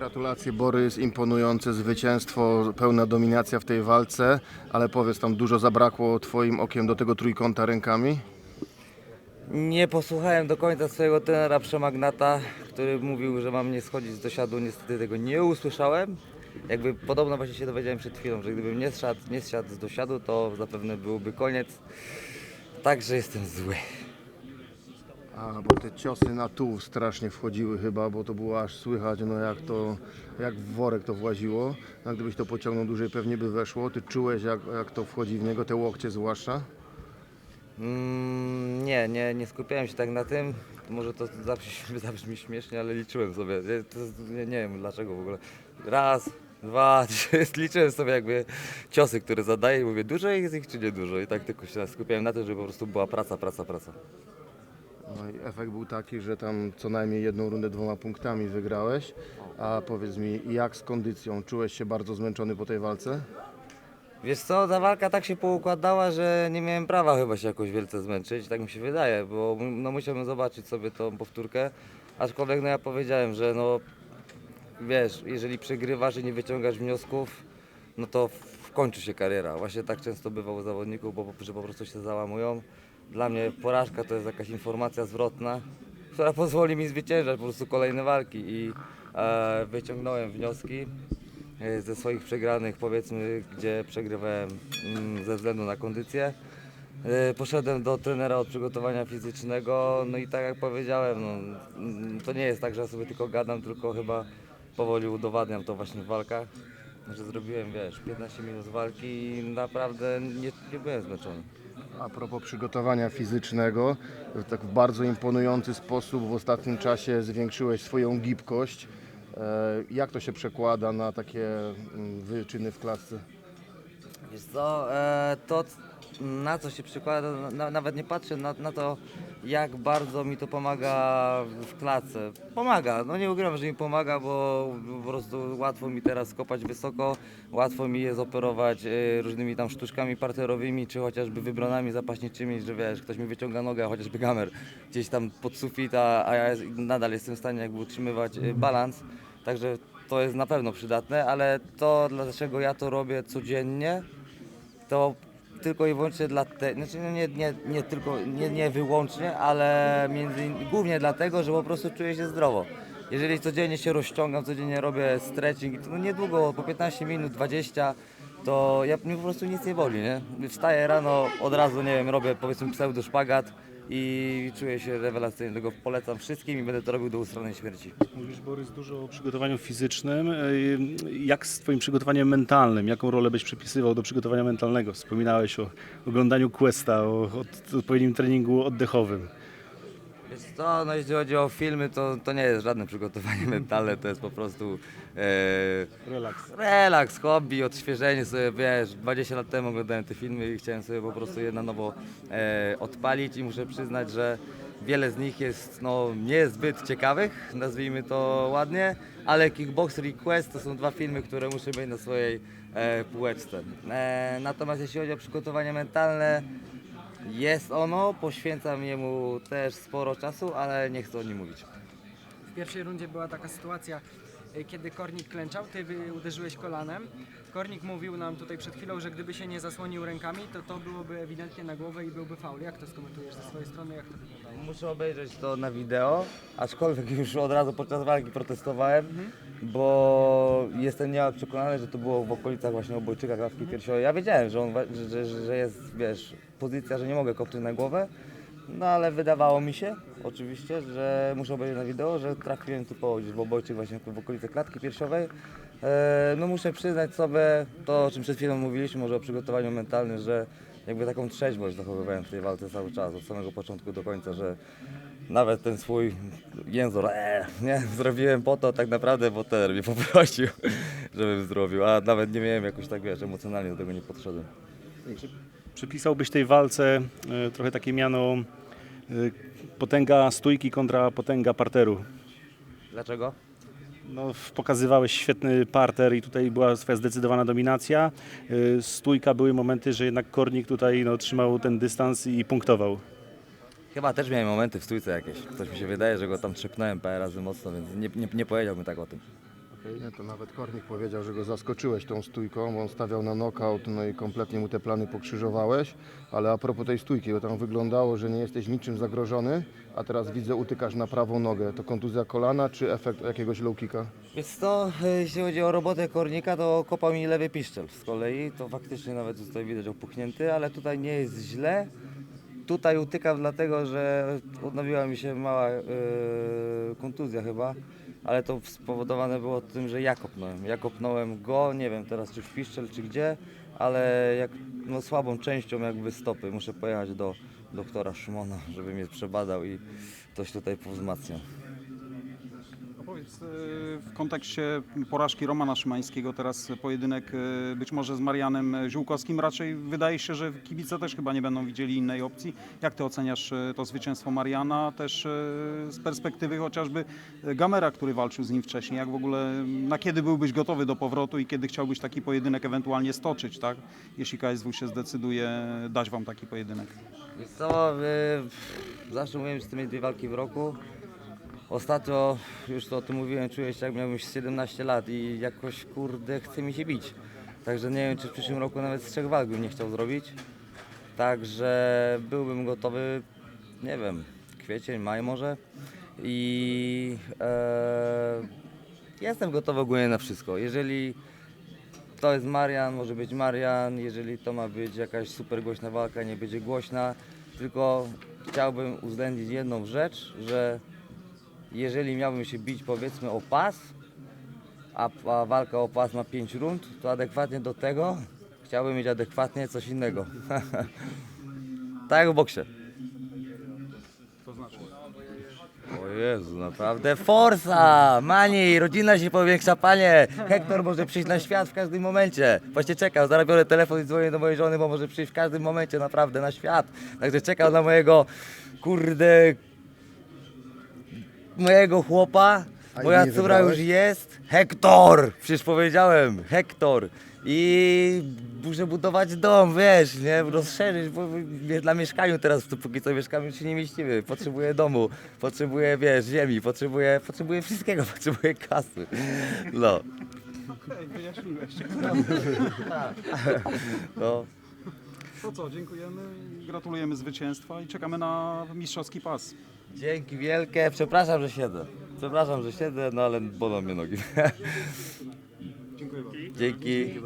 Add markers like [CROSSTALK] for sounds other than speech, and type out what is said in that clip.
Gratulacje Borys, imponujące zwycięstwo, pełna dominacja w tej walce, ale powiedz, tam dużo zabrakło twoim okiem do tego trójkąta rękami? Nie posłuchałem do końca swojego trenera Przemagnata, który mówił, że mam nie schodzić do siadu. Niestety tego nie usłyszałem. Jakby podobno właśnie się dowiedziałem przed chwilą, że gdybym nie zsiadł, nie zsiadł do siadu, to zapewne byłby koniec. Także jestem zły. A, bo te ciosy na tuł strasznie wchodziły chyba, bo to było aż słychać, no jak to, jak w worek to właziło. A gdybyś to pociągnął dłużej, pewnie by weszło. Ty czułeś, jak, jak to wchodzi w niego, te łokcie zwłaszcza? Mm, nie, nie, nie skupiałem się tak na tym. Może to zabrzmi, [LAUGHS] zabrzmi śmiesznie, ale liczyłem sobie. To, nie, nie wiem dlaczego w ogóle. Raz, dwa, [LAUGHS] trzy. Liczyłem sobie jakby ciosy, które zadaję i mówię, dużo jest ich czy nie dużo. I tak tylko się skupiałem na tym, żeby po prostu była praca, praca, praca. No efekt był taki, że tam co najmniej jedną rundę dwoma punktami wygrałeś. A powiedz mi, jak z kondycją? Czułeś się bardzo zmęczony po tej walce? Wiesz co, ta walka tak się poukładała, że nie miałem prawa chyba się jakoś wielce zmęczyć, tak mi się wydaje, bo no musiałem zobaczyć sobie tą powtórkę, aczkolwiek no ja powiedziałem, że no wiesz, jeżeli przegrywasz i nie wyciągasz wniosków, no to kończy się kariera. Właśnie tak często bywa u zawodników, bo, że po prostu się załamują. Dla mnie porażka to jest jakaś informacja zwrotna, która pozwoli mi zwyciężać po prostu kolejne walki i e, wyciągnąłem wnioski e, ze swoich przegranych, powiedzmy, gdzie przegrywałem mm, ze względu na kondycję. E, Poszedłem do trenera od przygotowania fizycznego, no i tak jak powiedziałem, no, mm, to nie jest tak, że ja sobie tylko gadam, tylko chyba powoli udowadniam to właśnie w walkach, że zrobiłem, wiesz, 15 minut walki i naprawdę nie, nie byłem zmęczony. A propos przygotowania fizycznego, tak w bardzo imponujący sposób w ostatnim czasie zwiększyłeś swoją gibkość. E, Jak to się przekłada na takie mm, wyczyny w klatce? Wiesz co, e, to na co się przykłada, na, nawet nie patrzę na, na to, jak bardzo mi to pomaga w klatce. Pomaga, no nie ukrywam, że mi pomaga, bo po prostu łatwo mi teraz skopać wysoko, łatwo mi jest operować e, różnymi tam sztuczkami parterowymi, czy chociażby wybronami zapaśniczymi, że wiesz, ktoś mi wyciąga nogę, chociażby gamer gdzieś tam pod sufit, a, ja nadal jestem w stanie jakby utrzymywać e, balans. Także to jest na pewno przydatne, ale to dlaczego ja to robię codziennie, to tylko i wyłącznie dla znaczy no nie, nie, nie tylko, nie, nie wyłącznie, ale między, głównie dlatego, że po prostu czuję się zdrowo. Jeżeli codziennie się rozciągam, codziennie robię stretching, to niedługo, po 15 minut, 20, to ja mnie po prostu nic nie boli, nie? Wstaję rano, od razu, nie wiem, robię powiedzmy pseudo szpagat i czuję się rewelacyjnie, tego polecam wszystkim i będę to robił do ustranej śmierci. Mówisz Borys dużo o przygotowaniu fizycznym. Ej, Jak z Twoim przygotowaniem mentalnym? Jaką rolę byś przypisywał do przygotowania mentalnego? Wspominałeś o oglądaniu Questa, o od- odpowiednim treningu oddechowym. Wiesz co, no jeśli chodzi o filmy, to, to nie jest żadne przygotowanie [LAUGHS] mentalne, to jest po prostu e, Relaks. relaks, hobby, odświeżenie sobie, wiesz, 20 lat temu oglądałem te filmy i chciałem sobie po prostu je na nowo e, odpalić i muszę przyznać, że wiele z nich jest no, niezbyt ciekawych, nazwijmy to ładnie, ale Kickboxer i Quest to są dwa filmy, które muszę mieć na swojej e, półeczce. E, natomiast jeśli chodzi o przygotowanie mentalne, jest ono, poświęcam jemu też sporo czasu, ale nie chcę o nim mówić. W pierwszej rundzie była taka sytuacja, kiedy Kornik klęczał, ty uderzyłeś kolanem. Kornik mówił nam tutaj przed chwilą, że gdyby się nie zasłonił rękami, to to byłoby ewidentnie na głowę i byłby faul. Jak to skomentujesz ze swojej strony, jak to wyglądało? Muszę obejrzeć to na wideo, aczkolwiek [LAUGHS] już od razu podczas walki protestowałem, bo jestem niemal przekonany, że to było w okolicach właśnie obojczyka klatki piersiowej. Ja wiedziałem, że, on, że, że, że jest, wiesz, pozycja, że nie mogę kopnąć na głowę, no ale wydawało mi się, oczywiście, że muszę obejrzeć na wideo, że trafiłem typowo gdzieś w obojczyk właśnie w okolicy klatki piersiowej. E, no muszę przyznać sobie to, o czym przed chwilą mówiliśmy, może o przygotowaniu mentalnym, że jakby taką trzeźwość zachowywałem w tej walce cały czas, od samego początku do końca, że nawet ten swój jęzor, e, nie, [LAUGHS] zrobiłem po to tak naprawdę, bo ten mnie poprosił, [LAUGHS] żebym zrobił, a nawet nie miałem jakoś tak, wiesz, emocjonalnie do tego nie podszedłem. Przypisałbyś tej walce e, trochę takie miano potęga stójki kontra potęga parteru. Dlaczego? No, pokazywałeś świetny parter i tutaj była swoja zdecydowana dominacja. E, Stójka były momenty, że jednak Kornik tutaj no, trzymał ten dystans i punktował. Chyba też miałem momenty w stójce jakieś. Coś mi się wydaje, że go tam trzepnąłem parę razy mocno, więc nie, nie, nie powiedziałbym tak o tym. Nie, to nawet Kornik powiedział, że go zaskoczyłeś tą stójką, bo on stawiał na knockout, no i kompletnie mu te plany pokrzyżowałeś. Ale a propos tej stójki, bo tam wyglądało, że nie jesteś niczym zagrożony, a teraz widzę utykasz na prawą nogę. To kontuzja kolana czy efekt jakiegoś low kicka? Więc to, jeśli chodzi o robotę kornika, to kopał mi lewy piszczel z kolei. To faktycznie nawet tutaj widać opuchnięty, ale tutaj nie jest źle. Tutaj utykam dlatego, że odnowiła mi się mała yy, kontuzja chyba, ale to spowodowane było tym, że ja kopnąłem. Ja kopnąłem go, nie wiem teraz czy w piszczel czy gdzie, ale jak no, słabą częścią jakby stopy. Muszę pojechać do doktora Szymona, żeby mnie przebadał i coś tutaj powzmacniał. E, w kontekście porażki Romana Szymańskiego, teraz pojedynek e, być może z Marianem Ziółkowskim, raczej wydaje się, że kibice też chyba nie będą widzieli innej opcji. Jak ty oceniasz e, to zwycięstwo Mariana, też z perspektywy chociażby Gamera, który walczył z nim wcześniej, jak w ogóle, na kiedy byłbyś gotowy do powrotu i kiedy chciałbyś taki pojedynek ewentualnie stoczyć, tak? Jeśli KSW się zdecyduje dać wam taki pojedynek. Co, zawsze mówiłem, że chcę mieć dwie walki w roku. Ostatnio, już to o tym mówiłem, czuję się jak miałem już 17 lat i jakoś kurde chce mi się bić. Także nie wiem, czy w przyszłym roku nawet z trzech walk bym nie chciał zrobić. Także byłbym gotowy, nie wiem, kwiecień, maj może. I e, jestem gotowy ogólnie na wszystko. Jeżeli to jest Marian, może być Marian, jeżeli to ma być jakaś super głośna walka, nie będzie głośna, tylko chciałbym uwzględnić jedną rzecz, że jeżeli miałbym się bić powiedzmy o pas, a, a walka o pas ma 5 rund, to adekwatnie do tego chciałbym mieć adekwatnie coś innego. [LAUGHS] tak jak w boksie. To znaczy? O Jezu, naprawdę forsa! Mani, rodzina się powiększa, panie! Hektor może przyjść na świat w każdym momencie. Właśnie czekał, zaraz biorę telefon i dzwonię do mojej żony, bo może przyjść w każdym momencie naprawdę na świat. Także czekał na mojego, kurde, mojego chłopa. A Moja imię córa już wybrałeś? jest. Hektor! Przecież powiedziałem, Hektor. I muszę budować dom, wiesz, nie, rozszerzyć, bo wiesz, dla mieszkaniu teraz, tu póki co mieszkamy, już się nie mieścimy. Potrzebuję domu, potrzebuję, wiesz, ziemi, potrzebuję, potrzebuję wszystkiego, [LAUGHS] potrzebuję kasy. No. Wyjaśniłeś. no. To co, dziękujemy, gratulujemy zwycięstwa i czekamy na mistrzowski pas. Dzięki wielkie, przepraszam, że siedzę. Przepraszam, że siedzę, no ale bolą mnie nogi. Dziękuję [LAUGHS] bardzo. Dzięki.